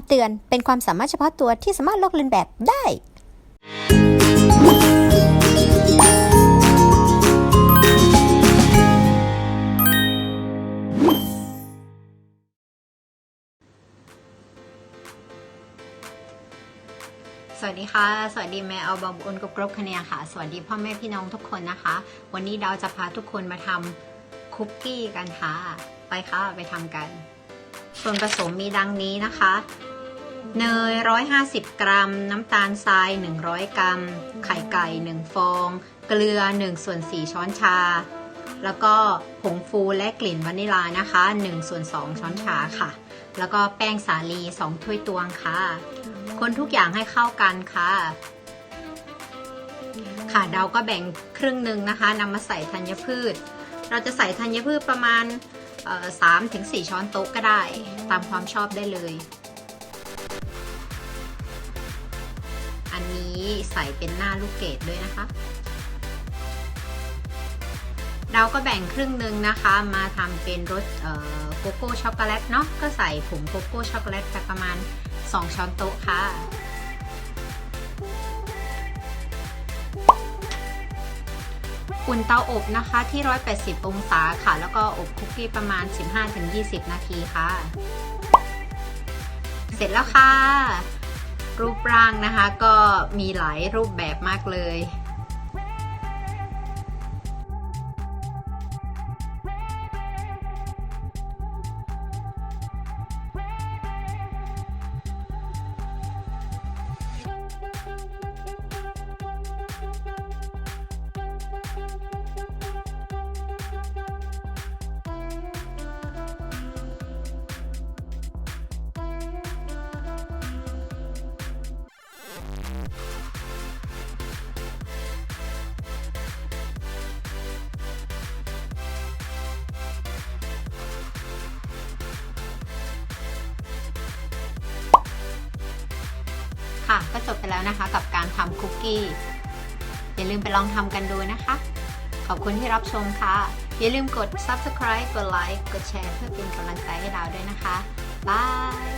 ำเตือนเป็นความสามารถเฉพาะตัวที่สามารถลอกเลียนแบบได้ สวัสดีค่ะ สวัสดีแม่เอาบองอุนกับกรบคะเนียค่ะ สวัสดีพ่อแม่พี่น้องทุกคนนะคะ วันนี้ดาวจะพาทุกคนมาทำคุกกี้กันค่ะ ไปค่ะ ไปทำกัน ส่วนผสมมีดังนี้นะคะ เนย 150 กรัม น้ำตาลทราย 100 กรัม ไข่ไก่ 1 ฟอง เกลือ 1 ส่วน 4 ช้อนชา แล้วก็ผงฟูและกลิ่นวานิลานะคะ 1 ส่วน 2 ช้อนชาค่ะ แล้วก็แป้งสาลี 2 ถ้วยตวงค่ะ คนทุกอย่างให้เข้ากันค่ะค่ะเดาก็แบ่งครึ่งหนึ่งนะคะนำมาใส่ธัญพืช เราจะใส่ธัญพืชประมาณ สามถึงสี่ช้อนโต๊ะก็ได้ ตามความชอบได้เลย อันนี้ใส่เป็นหน้าลูกเกดด้วยนะคะ เราก็แบ่งครึ่งหนึ่งนะคะ มาทำเป็นรสโกโก้ช็อกโกแลตเนาะก็ใส่ผงโกโก้ช็อกโกแลตไปประมาณ 2 ช้อนโต๊ะค่ะ อุ่นเตาอบนะคะที่ 180 องศาค่ะ แล้วก็อบคุกกี้ประมาณ 15-20 นาทีค่ะ เสร็จแล้วค่ะ รูปร่างนะคะก็มีหลายรูปแบบมากเลย ก็จบไปแล้วนะคะกับการทำคุกกี้ อย่าลืมไปลองทำกันดูนะคะ ขอบคุณที่รับชมค่ะ อย่าลืมกด subscribe กดไลค์กดแชร์เพื่อเป็นกำลังใจให้เราด้วยนะคะบาย